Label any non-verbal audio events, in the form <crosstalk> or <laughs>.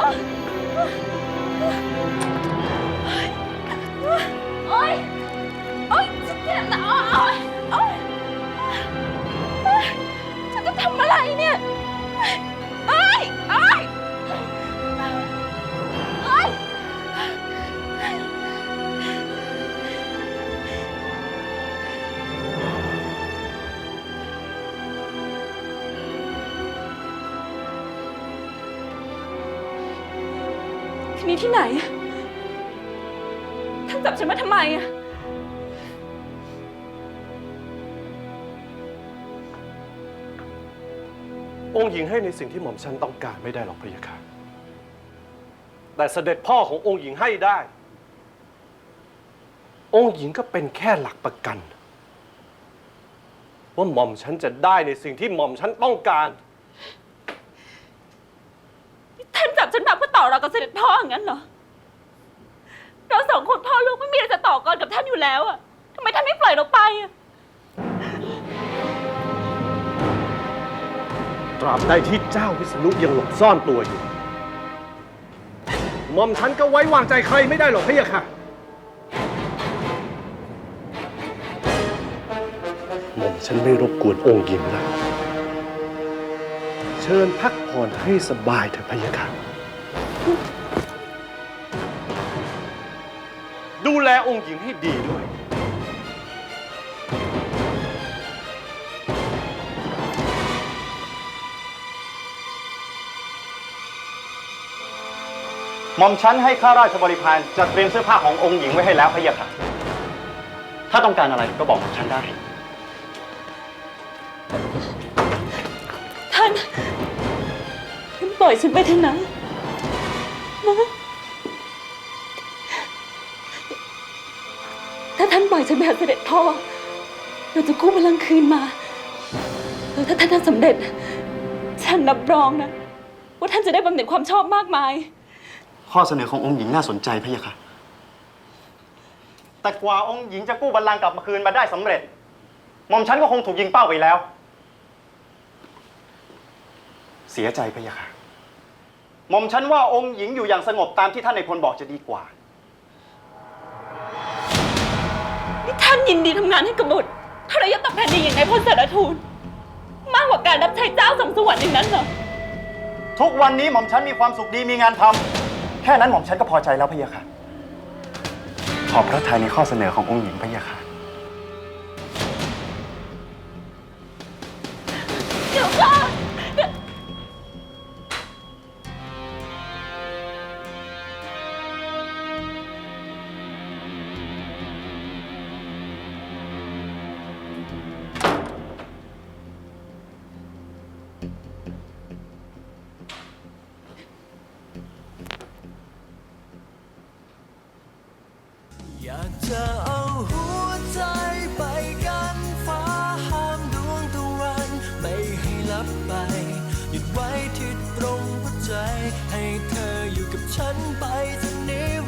啊 <laughs> ที่นี่ที่ไหน ท่านจับฉันมาทำไมอะองค์หญิงให้ในสิ่งที่หม่อมฉันต้องการไม่ได้หรอกพระยาค่ะ แต่เสด็จพ่อขององค์หญิงให้ได้ องค์หญิงก็เป็นแค่หลักประกัน ว่าหม่อมฉันจะได้ในสิ่งที่หม่อมฉันต้องการ ท่านจับฉันมาเพื่อต่อเรากับเสด็จพ่ออย่างนั้นเหรอ เราสองคนพ่อลูกไม่มีอะไรจะต่อกรกับท่านอยู่แล้วอะทำไมท่านไม่ปล่อยเราไปอะตราบใดที่เจ้าวิษณุยังหลบซ่อนตัวอยู่หม่อมฉันก็ไว้วางใจใครไม่ได้หรอกพะยะค่ะ หม่อมฉันไม่รบกวนองค์หญิงแล้วเชิญพักผ่อนให้สบายเถอะพะยะค่ะ ดูแลองค์หญิงให้ดีด้วย หม่อมชั้นให้ข้าราชบริพารจัดเตรียมเสื้อผ้าขององค์หญิงไว้ให้แล้วพะยะค่ะ ถ้าต้องการอะไรก็บอกหม่อมชั้นได้ ท่านท่าน ปล่อยฉันไปเถอะนะนะถ้าท่านปล่อยฉันไปหาเสด็จพ่อเราจะกู้พลังคืนมาแล้วถ้าท่านทำสำเร็จ ฉันรับรองนะ ว่าท่านจะได้บำเหน็จความชอบมากมาย ข้อเสนอขององค์หญิงน่าสนใจพะยะค่ะ แต่กว่าองค์หญิงจะกู้บัลลังก์กลับมาคืนมาได้สำเร็จหม่อมชั้นก็คงถูกยิงเป้าไปแล้ว เสียใจพะยะค่ะ หม่อมชั้นว่าองค์หญิงอยู่อย่างสงบตามที่ท่านในายพลบอกจะดีกว่า นี่ท่านยินดีทำงานให้กบฏทรยศต่อแผ่นดินอย่างในายพลสารทูลมากกว่าการรับใช้เจ้าสองสวรรค์อย่างนั้นเหรอ ทุกวันนี้หม่อมชั้นมีความสุขดีมีงานทำแค่นั้นหม่อมชั้นก็พอใจแล้วพะยะค่ะ ขอบพระทัยในข้อเสนอขององค์หญิงพะยะค่ะ อยากจะเอาหัวใจไปกันฟ้าห้ามดวงตะวัน ไม่ให้ลับไป หยุดไว้ที่ตรงหัวใจ ให้เธออยู่กับฉันไปจนนิ